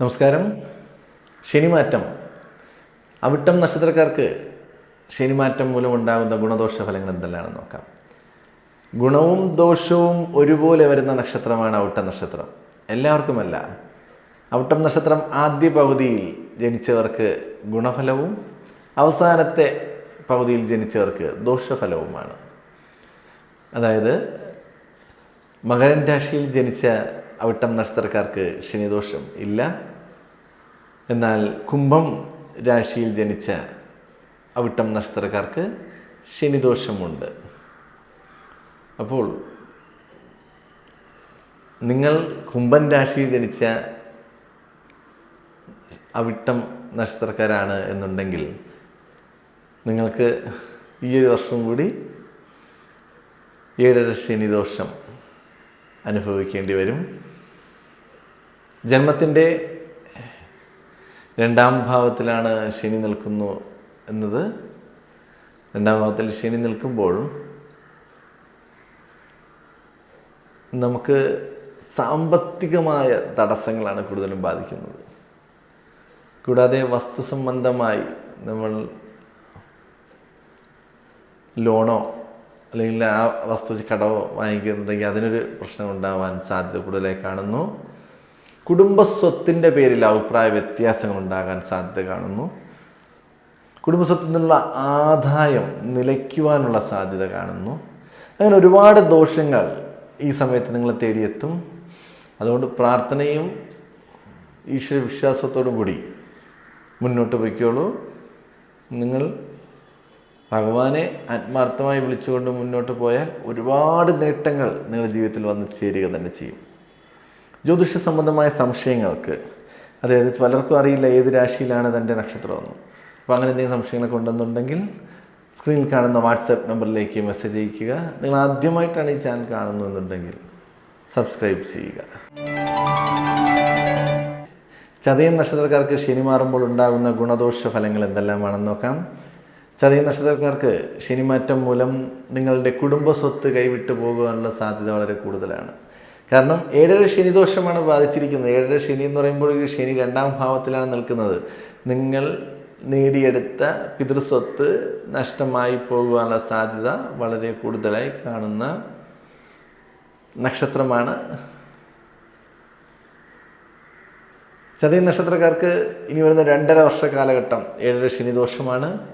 നമസ്കാരം. ശനിമാറ്റം. അവിട്ടം നക്ഷത്രക്കാർക്ക് ശനിമാറ്റം മൂലം ഉണ്ടാകുന്ന ഗുണദോഷ ഫലങ്ങൾ എന്തെല്ലാണെന്ന് നോക്കാം. ഗുണവും ദോഷവും ഒരുപോലെ വരുന്ന നക്ഷത്രമാണ് അവിട്ടം നക്ഷത്രം. എല്ലാവർക്കുമല്ല. അവിട്ടം നക്ഷത്രം ആദ്യ പകുതിയിൽ ജനിച്ചവർക്ക് ഗുണഫലവും അവസാനത്തെ പകുതിയിൽ ജനിച്ചവർക്ക് ദോഷഫലവുമാണ്. അതായത് മകരൻ രാശിയിൽ ജനിച്ച അവിട്ടം നക്ഷത്രക്കാർക്ക് ശനിദോഷം ഇല്ല. എന്നാൽ കുംഭം രാശിയിൽ ജനിച്ച അവിട്ടം നക്ഷത്രക്കാർക്ക് ശനിദോഷമുണ്ട്. അപ്പോൾ നിങ്ങൾ കുംഭൻ രാശിയിൽ ജനിച്ച അവിട്ടം നക്ഷത്രക്കാരാണ് എന്നുണ്ടെങ്കിൽ നിങ്ങൾക്ക് ഈ ഒരു വർഷം കൂടി ഏഴര ശനിദോഷം അനുഭവിക്കേണ്ടി വരും. ജന്മത്തിന്റെ രണ്ടാം ഭാവത്തിലാണ് ശനി നിൽക്കുന്നു എന്നത്. രണ്ടാം ഭാവത്തിൽ ശനി നിൽക്കുമ്പോഴും നമുക്ക് സാമ്പത്തികമായ തടസ്സങ്ങളാണ് കൂടുതലും ബാധിക്കുന്നത്. കൂടാതെ വസ്തു സംബന്ധമായി നമ്മൾ ലോണോ അല്ലെങ്കിൽ ആ വസ്തു കടവോ വാങ്ങിക്കുന്നുണ്ടെങ്കിൽ അതിനൊരു പ്രശ്നം ഉണ്ടാവാൻ സാധ്യത കൂടുതലായി കാണുന്നു. കുടുംബസ്വത്തിന്റെ പേരിൽ അഭിപ്രായ വ്യത്യാസങ്ങൾ ഉണ്ടാകാൻ സാധ്യത കാണുന്നു. കുടുംബസ്വത്തിൽ നിന്നുള്ള ആദായം നിലയ്ക്കുവാനുള്ള സാധ്യത കാണുന്നു. അങ്ങനെ ഒരുപാട് ദോഷങ്ങൾ ഈ സമയത്ത് നിങ്ങളെ തേടിയെത്തും. അതുകൊണ്ട് പ്രാർത്ഥനയും ഈശ്വര വിശ്വാസത്തോടും കൂടി മുന്നോട്ട് പോയിക്കോളൂ. നിങ്ങൾ ഭഗവാനെ ആത്മാർത്ഥമായി വിളിച്ചുകൊണ്ട് മുന്നോട്ട് പോയാൽ ഒരുപാട് നേട്ടങ്ങൾ നിങ്ങളുടെ ജീവിതത്തിൽ വന്ന് ചേരുക തന്നെ ചെയ്യും. ജ്യോതിഷ സംബന്ധമായ സംശയങ്ങൾക്ക്. അതായത് പലർക്കും അറിയില്ല ഏത് രാശിയിലാണ് തന്റെ നക്ഷത്രമെന്ന് അപ്പോൾ അങ്ങനെ എന്തെങ്കിലും സംശയങ്ങളൊക്കെ ഉണ്ടെന്നുണ്ടെങ്കിൽ സ്ക്രീനിൽ കാണുന്ന വാട്സാപ്പ് നമ്പറിലേക്ക് മെസ്സേജ് അയയ്ക്കുക. നിങ്ങൾ ആദ്യമായിട്ടാണ് ഈ ചാനൽ കാണുന്നുണ്ടെങ്കിൽ സബ്സ്ക്രൈബ് ചെയ്യുക. ചതയം നക്ഷത്രക്കാർക്ക് ശനി മാറുമ്പോൾ ഉണ്ടാകുന്ന ഗുണദോഷ ഫലങ്ങൾ എന്തെല്ലാമാണെന്ന് നോക്കാം. ചതയം നക്ഷത്രക്കാർക്ക് ശനിമാറ്റം മൂലം നിങ്ങളുടെ കുടുംബ സ്വത്ത് കൈവിട്ടു പോകാനുള്ള സാധ്യത വളരെ കൂടുതലാണ്. കാരണം ഏഴര ശനിദോഷമാണ് ബാധിച്ചിരിക്കുന്നത്. ഏഴര ശനി എന്ന് പറയുമ്പോൾ ഈ ശനി രണ്ടാം ഭാവത്തിലാണ് നിൽക്കുന്നത്. നിങ്ങൾ നേടിയെടുത്ത പിതൃസ്വത്ത് നഷ്ടമായി പോകുവാനുള്ള സാധ്യത വളരെ കൂടുതലായി കാണുന്ന നക്ഷത്രമാണ്. ചതയ നക്ഷത്രക്കാർക്ക് ഇനി വരുന്ന രണ്ടര വർഷ കാലഘട്ടം ഏഴര ശനിദോഷമാണ്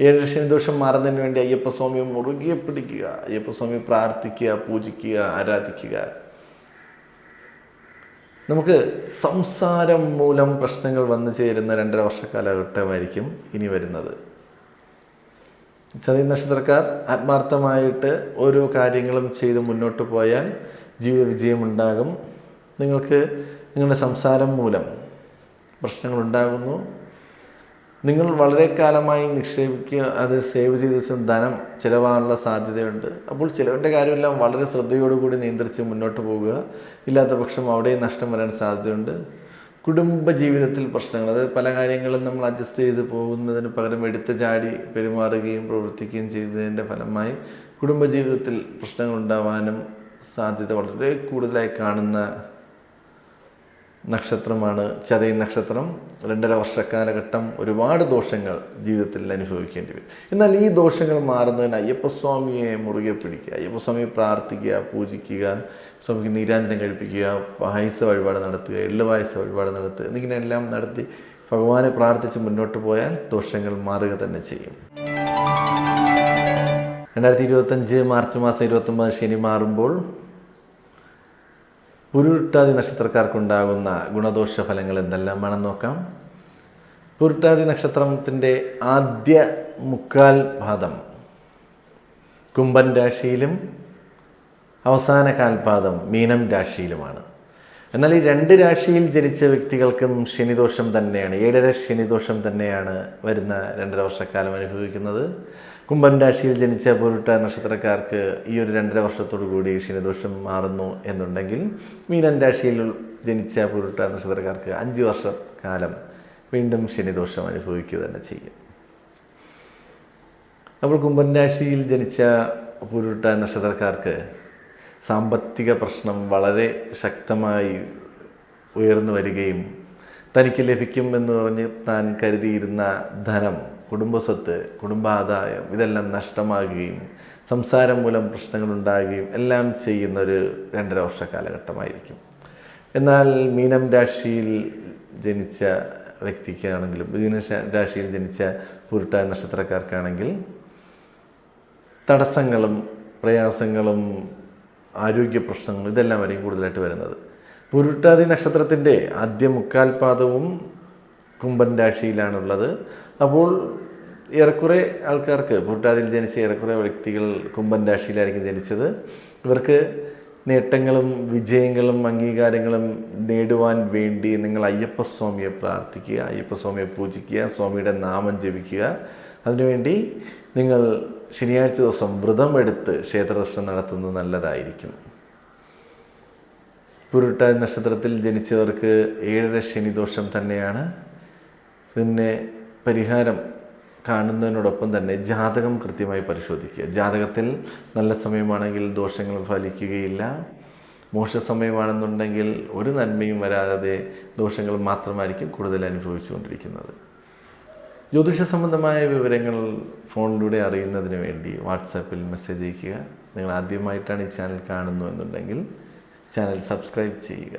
ഏഴര ശനിദോഷം മാറുന്നതിന് വേണ്ടി അയ്യപ്പസ്വാമിയെ മുറുകെ പിടിക്കുക. അയ്യപ്പസ്വാമി പ്രാർത്ഥിക്കുക പൂജിക്കുക ആരാധിക്കുക. നമുക്ക് സംസാരം മൂലം പ്രശ്നങ്ങൾ വന്നു ചേരുന്ന രണ്ടര വർഷ കാലഘട്ടമായിരിക്കും ഇനി വരുന്നത്. ചതി നക്ഷത്രക്കാർ ആത്മാർത്ഥമായിട്ട് ഓരോ കാര്യങ്ങളും ചെയ്ത് മുന്നോട്ട് പോയാൽ ജീവിത വിജയമുണ്ടാകും. നിങ്ങൾക്ക് നിങ്ങളുടെ സംസാരം മൂലം പ്രശ്നങ്ങൾ ഉണ്ടാകുന്നു. നിങ്ങൾ വളരെ കാലമായി നിക്ഷേപിക്കുക അത് സേവ് ചെയ്ത് വെച്ച ധനം ചിലവാനുള്ള സാധ്യതയുണ്ട്. അപ്പോൾ ചിലവിന്റെ കാര്യമെല്ലാം വളരെ ശ്രദ്ധയോടുകൂടി നിയന്ത്രിച്ച് മുന്നോട്ട് പോകുക. ഇല്ലാത്ത പക്ഷം അവിടെയും നഷ്ടം വരാൻ സാധ്യതയുണ്ട്. കുടുംബ ജീവിതത്തിൽ പ്രശ്നങ്ങൾ അതായത് പല കാര്യങ്ങളും നമ്മൾ അഡ്ജസ്റ്റ് ചെയ്ത് പോകുന്നതിന് പകരം എടുത്തു ചാടി പെരുമാറുകയും പ്രവർത്തിക്കുകയും ചെയ്തതിന്റെ ഫലമായി കുടുംബജീവിതത്തിൽ പ്രശ്നങ്ങൾ ഉണ്ടാവാനും സാധ്യത വളരെ കൂടുതലായി കാണുന്ന നക്ഷത്രമാണ് ചതയ നക്ഷത്രം രണ്ടര വർഷക്കാലഘട്ടം ഒരുപാട് ദോഷങ്ങൾ ജീവിതത്തിൽ അനുഭവിക്കേണ്ടി വരും. എന്നാൽ ഈ ദോഷങ്ങൾ മാറുന്നതിന് അയ്യപ്പസ്വാമിയെ മുറുകെ പിടിക്കുക അയ്യപ്പസ്വാമിയെ പ്രാർത്ഥിക്കുക പൂജിക്കുക സ്വാമിക്ക് നീരാഞ്ജനം കഴിപ്പിക്കുക പായസ വഴിപാട് നടത്തുക എള്ളു പായസ വഴിപാട് നടത്തുക എന്നിങ്ങനെയെല്ലാം നടത്തി ഭഗവാനെ പ്രാർത്ഥിച്ച് മുന്നോട്ട് പോയാൽ ദോഷങ്ങൾ മാറുക തന്നെ ചെയ്യും. രണ്ടായിരത്തി ഇരുപത്തഞ്ച് മാർച്ച് മാസം ഇരുപത്തൊമ്പത് ശനി മാറുമ്പോൾ പുരുട്ടാതി നക്ഷത്രക്കാർക്കുണ്ടാകുന്ന ഗുണദോഷ ഫലങ്ങൾ എന്തെല്ലാമാണെന്ന് നോക്കാം? പുരുട്ടാതി നക്ഷത്രത്തിന്റെ ആദ്യ മുക്കാൽ പാദം കുംഭൻ രാശിയിലും അവസാന കാൽപാദം മീനം രാശിയിലുമാണ്. എന്നാൽ ഈ രണ്ട് രാശിയിൽ ജനിച്ച വ്യക്തികൾക്കും ശനിദോഷം തന്നെയാണ്. ഏഴര ശനിദോഷം തന്നെയാണ് വരുന്ന രണ്ടര വർഷക്കാലം അനുഭവിക്കുന്നത്. കുംഭൻ രാശിയിൽ ജനിച്ച പൊരുട്ട നക്ഷത്രക്കാർക്ക് ഈ ഒരു രണ്ടര വർഷത്തോടു കൂടി ശനിദോഷം മാറുന്നു എന്നുണ്ടെങ്കിൽ മീനൻ രാശിയിൽ ജനിച്ച പൊരുട്ട നക്ഷത്രക്കാർക്ക് അഞ്ച് വർഷക്കാലം വീണ്ടും ശനിദോഷം അനുഭവിക്കുക തന്നെ ചെയ്യും. അപ്പോൾ കുംഭൻ രാശിയിൽ ജനിച്ച പൊരുട്ട നക്ഷത്രക്കാർക്ക് സാമ്പത്തിക പ്രശ്നം വളരെ ശക്തമായി ഉയർന്നു വരികയും തനിക്ക് ലഭിക്കും എന്ന് പറഞ്ഞ് താൻ കരുതിയിരുന്ന ധനം കുടുംബസ്വത്ത് കുടുംബാദായം ഇതെല്ലാം നഷ്ടമാകുകയും സംസാരം മൂലം പ്രശ്നങ്ങൾ പ്രശ്നങ്ങളുണ്ടാകുകയും എല്ലാം ചെയ്യുന്ന ഒരു രണ്ടര വർഷ കാലഘട്ടമായിരിക്കും. എന്നാൽ മീനം രാശിയിൽ ജനിച്ച വ്യക്തിക്കാണെങ്കിലും മീന രാശിയിൽ ജനിച്ച പുരുട്ട നക്ഷത്രക്കാർക്കാണെങ്കിൽ തടസ്സങ്ങളും പ്രയാസങ്ങളും ആരോഗ്യ പ്രശ്നങ്ങളും ഇതെല്ലാം വരെയും കൂടുതലായിട്ട് വരുന്നത്. പുരുട്ടാതി നക്ഷത്രത്തിന്റെ ആദ്യ മുക്കാൽ പാദവും കുംഭൻ രാശിയിലാണുള്ളത്. അപ്പോൾ ഏറെക്കുറെ ആൾക്കാർക്ക് പുരുട്ടാതിയിൽ ജനിച്ച ഏറെക്കുറെ വ്യക്തികൾ കുംഭൻ രാശിയിലായിരിക്കും ജനിച്ചത്. ഇവർക്ക് നേട്ടങ്ങളും വിജയങ്ങളും അംഗീകാരങ്ങളും നേടുവാൻ വേണ്ടി നിങ്ങൾ അയ്യപ്പസ്വാമിയെ പ്രാർത്ഥിക്കുക അയ്യപ്പസ്വാമിയെ പൂജിക്കുക സ്വാമിയുടെ നാമം ജപിക്കുക. അതിനുവേണ്ടി നിങ്ങൾ ശനിയാഴ്ച ദിവസം വ്രതം വ്രതമെടുത്ത് ക്ഷേത്രദർശനം നടത്തുന്നത് നല്ലതായിരിക്കും. പുരുട്ട നക്ഷത്രത്തിൽ ജനിച്ചവർക്ക് ഏഴര ശനിദോഷം തന്നെയാണ്. പിന്നെ പരിഹാരം കാണുന്നതിനോടൊപ്പം തന്നെ ജാതകം കൃത്യമായി പരിശോധിക്കുക. ജാതകത്തിൽ നല്ല സമയമാണെങ്കിൽ ദോഷങ്ങൾ ഫലിക്കുകയില്ല. മോശ സമയമാണെന്നുണ്ടെങ്കിൽ ഒരു നന്മയും വരാതെ ദോഷങ്ങൾ മാത്രമായിരിക്കും കൂടുതൽ അനുഭവിച്ചുകൊണ്ടിരിക്കുന്നത്. ജ്യോതിഷ സംബന്ധമായ വിവരങ്ങൾ ഫോണിലൂടെ അറിയുന്നതിന് വേണ്ടി വാട്സാപ്പിൽ മെസ്സേജ് അയയ്ക്കുക. നിങ്ങൾ ആദ്യമായിട്ടാണ് ഈ ചാനൽ കാണുന്നു എന്നുണ്ടെങ്കിൽ ചാനൽ സബ്സ്ക്രൈബ് ചെയ്യുക.